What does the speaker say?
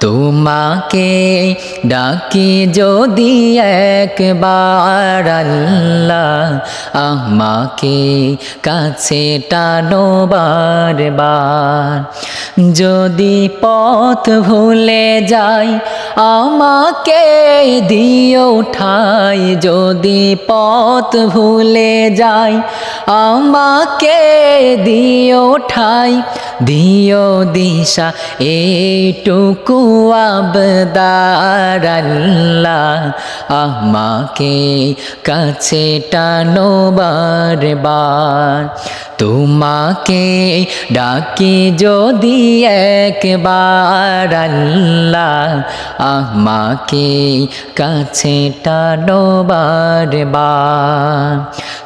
তোমাকে ডাকি যদি একবার আল্লাহ আমাকে কাছে টানো বারবার। যদি পথ ভুলে যাই, আমাকে দিও ঠাই। যদি পথ ভুলে যাই, আমাকে দিও ঠাই। দিও দিশা এইটুকু আবদার আল্লাহ আমাকে কাছে টানো বারবার। তোমাকে ডাকি যদি একবার আল্লাহ আমাকে কাছে টানো বারবার।